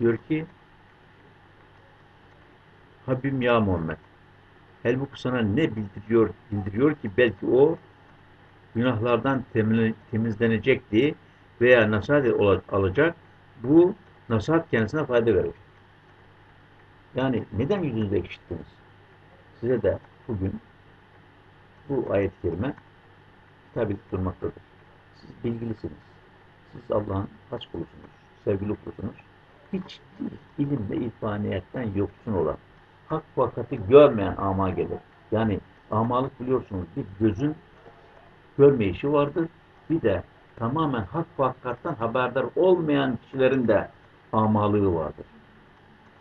Diyor ki Habibim ya Muhammed Halbuki sana ne bildiriyor, bildiriyor ki belki o günahlardan temizle- temizlenecekti veya nasihat alacak. Bu nasihat kendisine fayda verecek. Yani neden yüzünüzü ekşittiniz? Size de bugün bu ayet-i kerime edip durmaktadır. Siz bilgilisiniz. Siz Allah'ın kaç kulusunuz, sevgili kulusunuz. Hiç ilim ve irfaniyetten yoksun olan, hak vakati görmeyen ama gelir. Yani amalık biliyorsunuz bir gözün görmeyişi vardır. Bir de tamamen hak vakattan haberdar olmayan kişilerin de amalığı vardır.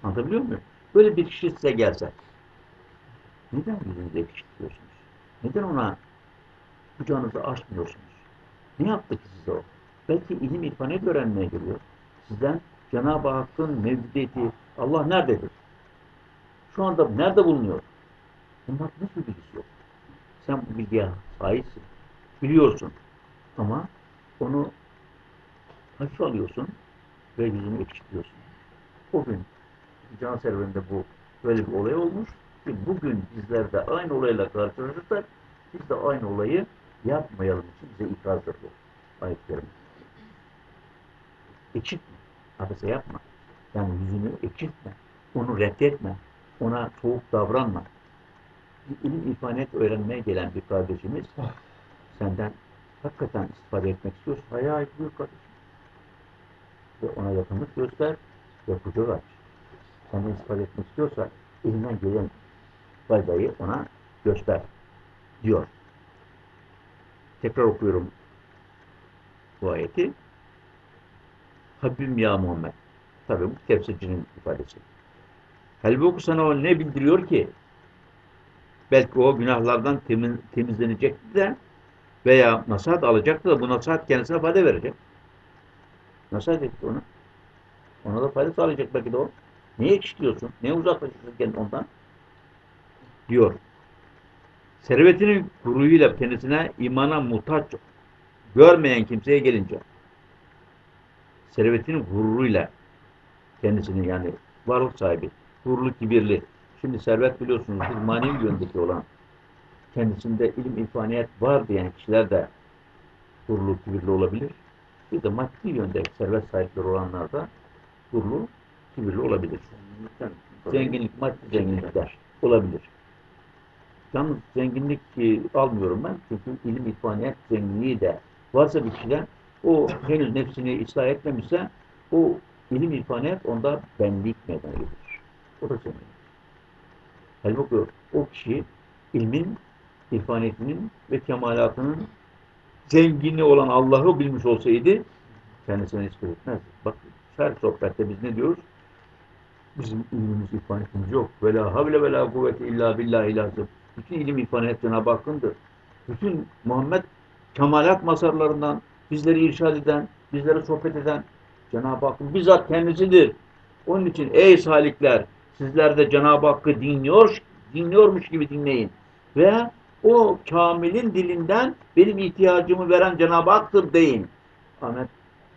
Anlatabiliyor muyum? Böyle bir kişi size gelse neden yüzünüzü ekşitiyorsunuz? Neden ona kucağınızı açmıyorsunuz? Ne yaptı ki size o? Belki ilim irfaniyet öğrenmeye geliyor. Sizden Cenab-ı Hakk'ın mevcudiyeti, Allah nerededir? Şu anda nerede bulunuyor? Bunlar nasıl bilgisi yok? Sen bu bilgiye sahipsin. Biliyorsun. Ama onu hafif alıyorsun ve yüzünü ekşitiyorsun. O gün can serverinde bu böyle bir olay olmuş. Ki bugün bizler de aynı olayla karşılaşırsak biz de aynı olayı yapmayalım için bize ikazdır bu ayetlerim. Ekşitme. Hadise yapma. Yani yüzünü ekşitme. Onu reddetme. Ona soğuk davranma. İlim ifanet öğrenmeye gelen bir kardeşimiz senden hakikaten istifade etmek istiyorsa hayal buyur kardeşim. Ve ona yakınlık göster ve kucak aç. Senden istifade etmek istiyorsa elinden gelen faydayı ona göster diyor. Tekrar okuyorum bu ayeti. Habibim ya Muhammed. Tabi bu tefsircinin ifadesi. Halbuki sana o ne bildiriyor ki? Belki o günahlardan temiz, temizlenecekti de veya nasihat alacaktı da bu nasihat kendisine fayda verecek. Nasihat etti ona. Ona da fayda sağlayacak belki de o. Niye ekşitiyorsun? Niye uzaklaşıyorsun kendin ondan? Diyor. Servetinin gururuyla kendisine imana muhtaç görmeyen kimseye gelince servetinin gururuyla kendisini yani varlık sahibi, gururlu, kibirli. Şimdi servet biliyorsunuz bir manevi yöndeki olan kendisinde ilim irfaniyet var diyen kişiler de gururlu, kibirli olabilir. Bir de maddi yönde servet sahipleri olanlar da gururlu, kibirli olabilir. Zenginlik, maddi zenginlikler olabilir. Yalnız zenginlik e, almıyorum ben. Çünkü ilim irfaniyet zenginliği de varsa bir kişide o henüz nefsini ıslah etmemişse o ilim irfaniyet onda benlik meydana gelir. O da zenginlik. Halbuki o kişi ilmin, irfaniyetinin ve kemalatının zengini olan Allah'ı bilmiş olsaydı kendisine nispet etmez. Bak her sohbette biz ne diyoruz? Bizim ilmimiz, irfaniyetimiz yok. Ve la havle ve la kuvvete illa billahi lazım. Bütün ilim irfaniyet Cenab-ı Hakk'ındır. Bütün Muhammed kemalat masarlarından bizleri irşad eden, bizlere sohbet eden Cenab-ı Hakk'ın bizzat kendisidir. Onun için ey salikler sizler de Cenab-ı Hakk'ı dinliyor, dinliyormuş gibi dinleyin. Ve o kamilin dilinden benim ihtiyacımı veren Cenab-ı Hak'tır deyin. Ahmet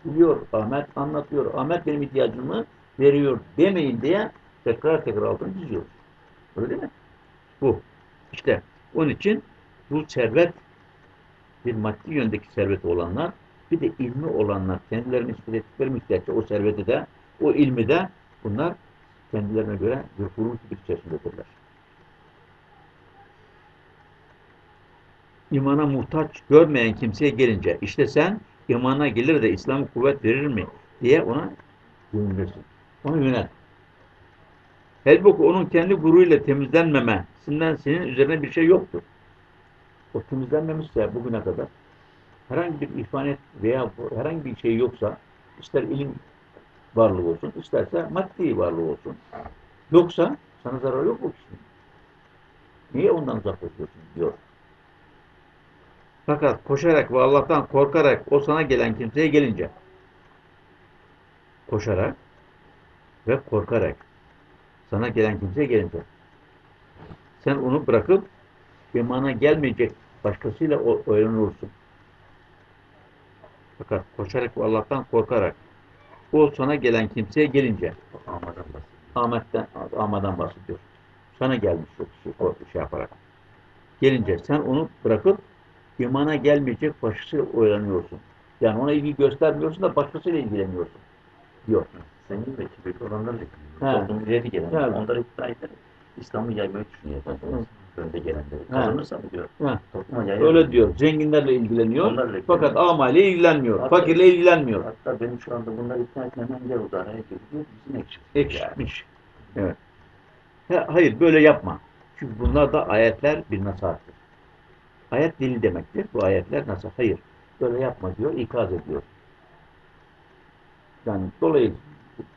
biliyor, Ahmet anlatıyor, Ahmet benim ihtiyacımı veriyor demeyin diye tekrar tekrar altını çiziyoruz. Öyle mi? Bu. İşte onun için bu servet bir maddi yöndeki serveti olanlar bir de ilmi olanlar kendilerini ispat ettikleri müddetçe o serveti de o ilmi de bunlar kendilerine göre gurur bir içerisindedirler. İmana muhtaç görmeyen kimseye gelince işte sen imana gelir de İslam kuvvet verir mi diye ona yönelirsin. Ona yönel. Halbuki onun kendi gururuyla temizlenmemesinden senin üzerine bir şey yoktur. O temizlenmemişse bugüne kadar herhangi bir ihfanet veya herhangi bir şey yoksa ister ilim varlığı olsun, isterse maddi varlığı olsun. Yoksa sana zarar yok o kişinin. Niye ondan uzaklaşıyorsun diyor. Fakat koşarak ve Allah'tan korkarak o sana gelen kimseye gelince koşarak ve korkarak sana gelen kimseye gelince sen onu bırakıp imana gelmeyecek başkasıyla oynanırsın. Fakat koşarak ve Allah'tan korkarak o sana gelen kimseye gelince Ahmet'ten, Ahmet'den bahsediyor. Sana gelmiş o kişi, şey yaparak. Gelince sen onu bırakıp imana gelmeyecek başkasıyla oyalanıyorsun. Yani ona ilgi göstermiyorsun da başkasıyla ilgileniyorsun. Diyor. Senin de kibirli olanlarla Ha. toplum ileri gelen, onları ikna ederek İslam'ı yaymayı düşünüyor. Önde gelenleri. Kazanırsa mı diyor. Ha. Topluma yayar. Öyle diyor. Zenginlerle ilgileniyor. Onlarla Fakat amayla ilgilenmiyor. Hatta- Fakirle ilgilenmiyor. Hatta benim şu anda bunları ikna etmem engel oldu. Araya girdi. Bizim ekşi. Ekşitmiş. Evet. Ha, hayır böyle yapma. Çünkü bunlar da ayetler bir nasihattır. Ayet dili demektir. Bu ayetler nasıl? Hayır. Böyle yapma diyor, ikaz ediyor. Yani dolayısıyla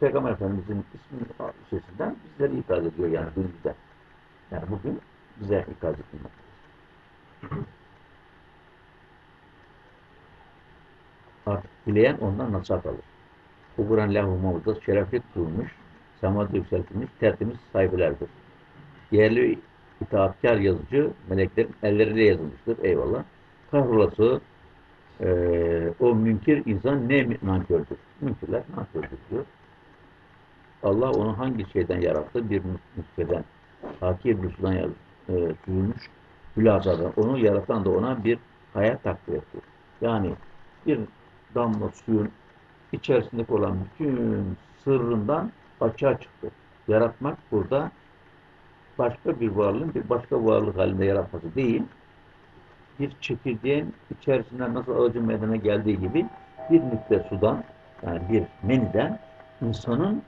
Peygamber Efendimiz'in ismi sesinden bizleri ikaz ediyor yani günümüzde. Yani bugün bize ikaz edilmek. Artık dileyen ondan nasihat alır. Bu Kur'an lahu mavzat şerefli kılmış, semada yükseltilmiş, tertemiz sahibelerdir. Yerli itaatkar yazıcı meleklerin elleriyle yazılmıştır. Eyvallah. Kahrolası eee o münkir insan ne nankördür? Münkirler nankördür diyor. Allah onu hangi şeyden yarattı? Bir nutfeden, hakir bir sudan e, süzülmüş hülasadan. Onu yaratan da ona bir hayat takdir etti. Yani bir damla suyun içerisindeki olan bütün sırrından açığa çıktı. Yaratmak burada başka bir varlığın bir başka varlık halinde yaratması değil, bir çekirdeğin içerisinden nasıl ağacın meydana geldiği gibi bir nükle sudan, yani bir meniden insanın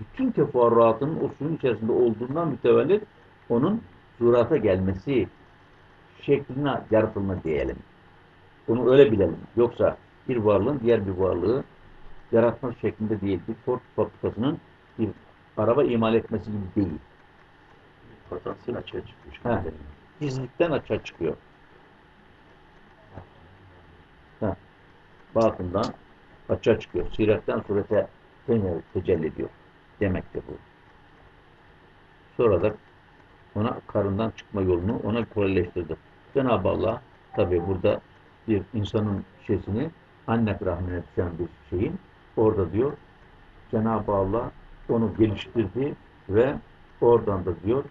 bütün teferruatının o suyun içerisinde olduğundan mütevellit onun surata gelmesi şekline yaratılma diyelim. Bunu öyle bilelim. Yoksa bir varlığın diğer bir varlığı yaratma şeklinde değil. Bir Ford fabrikasının bir araba imal etmesi gibi değil. Potansiyel açığa çıkmış. Ha. Gizlilikten açığa çıkıyor. Ha. Batından açığa çıkıyor. Siretten surete te- tecelli ediyor. Demektir bu. Sonra da ona karından çıkma yolunu ona kolaylaştırdı. Cenab-ı Allah tabi burada bir insanın şeysini anne rahmine düşen bir şeyin orada diyor Cenab-ı Allah onu geliştirdi ve oradan da diyor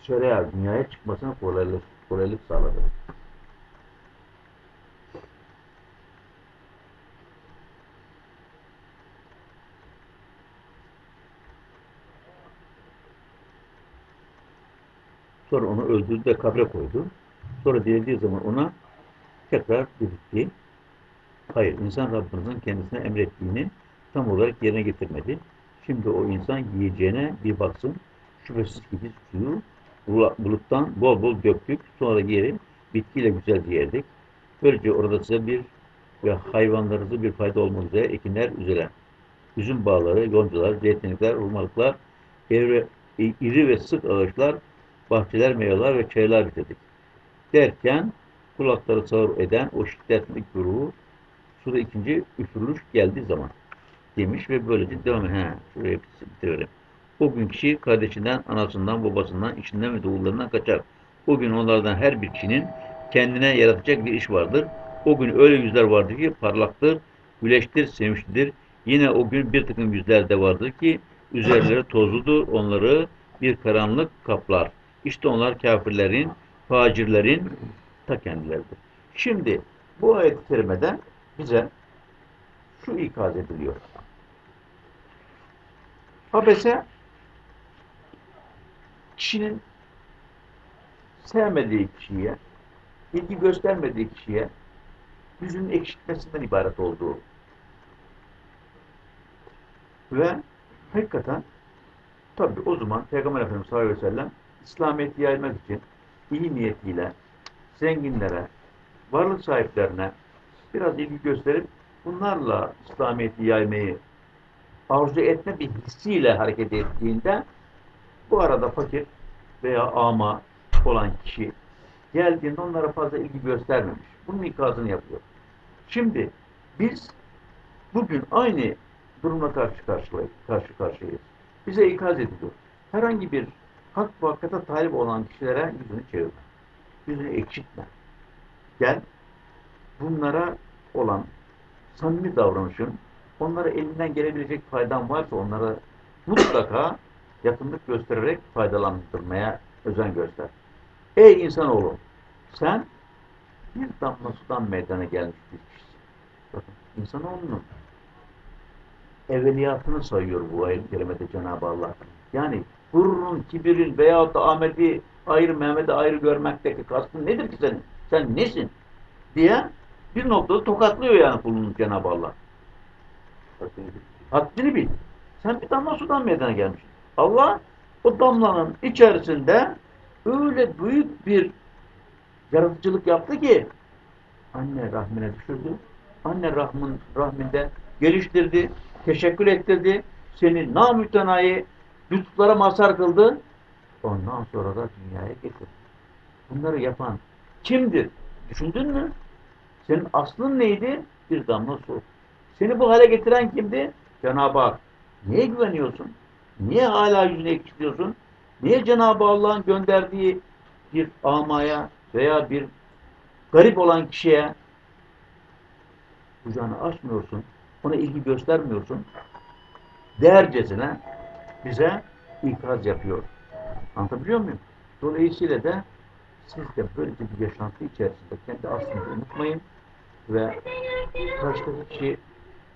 dışarıya, dünyaya çıkmasına kolaylık, kolaylık sağladı. Sonra onu öldürdü de kabre koydu. Sonra dirildiği zaman ona tekrar diriltti. Hayır, insan Rabbimizin kendisine emrettiğini tam olarak yerine getirmedi. Şimdi o insan yiyeceğine bir baksın. Şüphesiz ki biz suyu buluttan bol bol döktük. Sonra yeri bitkiyle güzelce yerdik. Böylece orada size bir ve hayvanlarınızı bir fayda olmak üzere ekinler üzere. Üzüm bağları, yoncalar, zeytinlikler, hurmalıklar, iri ve sık ağaçlar, bahçeler, meyveler ve çaylar bitirdik. Derken kulakları sağır eden o şiddetli grubu suda ikinci üfürülüş geldiği zaman demiş ve böylece devam. He, şuraya bitiriyorum. O gün kişi kardeşinden, anasından, babasından, işinden ve doğullarından kaçar. O gün onlardan her bir kişinin kendine yaratacak bir iş vardır. O gün öyle yüzler vardır ki parlaktır, güleştir, sevinçlidir. Yine o gün bir takım yüzler de vardır ki üzerleri tozludur, onları bir karanlık kaplar. İşte onlar kafirlerin, facirlerin ta kendileridir. Şimdi bu ayet-i kerimeden bize şu ikaz ediliyor. Abese kişinin sevmediği kişiye, ilgi göstermediği kişiye yüzünün ekşitmesinden ibaret olduğu ve hakikaten tabi o zaman Peygamber Efendimiz sallallahu aleyhi ve sellem İslamiyet'i yaymak için iyi niyetiyle zenginlere, varlık sahiplerine biraz ilgi gösterip bunlarla İslamiyet'i yaymayı arzu etme bir hissiyle hareket ettiğinde bu arada fakir veya ama olan kişi geldiğinde onlara fazla ilgi göstermemiş. Bunun ikazını yapıyor. Şimdi biz bugün aynı durumla karşı karşıyayız. Karşı karşıyayız. Bize ikaz ediliyor. Herhangi bir hak ve hakikate talip olan kişilere yüzünü çevirme. Yüzünü ekşitme. Gel bunlara olan samimi davranışın onlara elinden gelebilecek faydan varsa onlara mutlaka yakınlık göstererek faydalandırmaya özen göster. Ey insanoğlu sen bir damla sudan meydana gelmiş bir kişisin. Bakın insanoğlunun evveliyatını sayıyor bu ayet-i kerimede Cenab-ı Allah. Yani gururun, kibirin veyahut da Ahmet'i ayrı, Mehmet'i ayrı görmekteki kastın nedir ki senin? Sen nesin? diye bir noktada tokatlıyor yani kulunu Cenab-ı Allah. Haddini bil. Sen bir damla sudan meydana gelmişsin. Allah o damlanın içerisinde öyle büyük bir yaratıcılık yaptı ki anne rahmine düşürdü. Anne rahmin, rahminde geliştirdi, teşekkür ettirdi. Seni namütenayi lütuflara mazhar kıldı. Ondan sonra da dünyaya getirdi. Bunları yapan kimdir? Düşündün mü? Senin aslın neydi? Bir damla su. Seni bu hale getiren kimdi? Cenab-ı Hak. Niye güveniyorsun? Niye hala yüzüne ekşitiyorsun? Niye Cenab-ı Allah'ın gönderdiği bir amaya veya bir garip olan kişiye kucağını açmıyorsun? Ona ilgi göstermiyorsun? Değercesine bize ikaz yapıyor. Anlatabiliyor muyum? Dolayısıyla da siz de böylece bir yaşantı içerisinde kendi aslınızı unutmayın ve karşıdaki kişi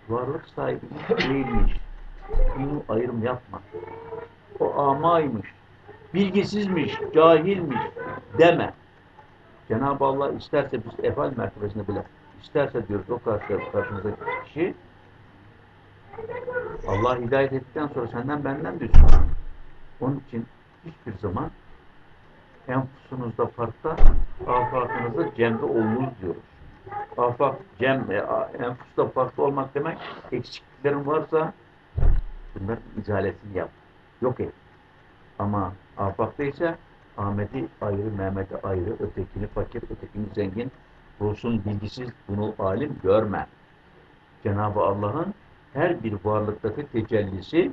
varlık sahibi değilmiş. Bunu ayrım yapma. O amaymış, bilgisizmiş, cahilmiş deme. Cenab-ı Allah isterse biz efal mertebesinde bile isterse diyoruz o karşı, karşımızdaki kişi Allah hidayet ettikten sonra senden benden düşsün. Onun için hiçbir zaman enfusunuzda farkta, afakınızda cemde olunuz diyoruz. Afak, cem, e, enfusta farklı olmak demek, eksikliklerin varsa bunların izaletini yap. Yok et. Ama afakta ise Ahmet'i ayrı, Mehmet'i ayrı, ötekini fakir, ötekini zengin, bulsun bilgisiz, bunu alim görme. Cenab-ı Allah'ın her bir varlıktaki tecellisi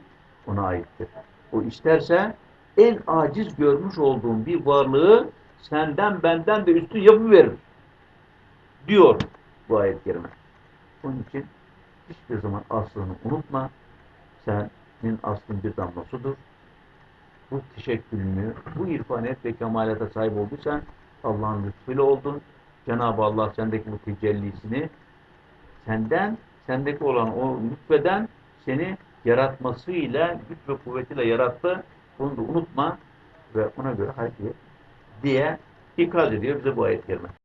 ona aittir. O isterse en aciz görmüş olduğun bir varlığı senden benden de üstün yapıverir. Diyor bu ayet-i kerime. Onun için hiçbir zaman aslını unutma. Senin aslın bir damla sudur. Bu teşekkülünü, bu irfanet ve kemalete sahip olduysan Allah'ın lütfuyla oldun. Cenab-ı Allah sendeki bu tecellisini senden, sendeki olan o lütfeden seni yaratmasıyla, güç ve kuvvetiyle yarattı. Bunu da unutma ve ona göre hareket et diye ikaz ediyor bize bu ayet-i kerime.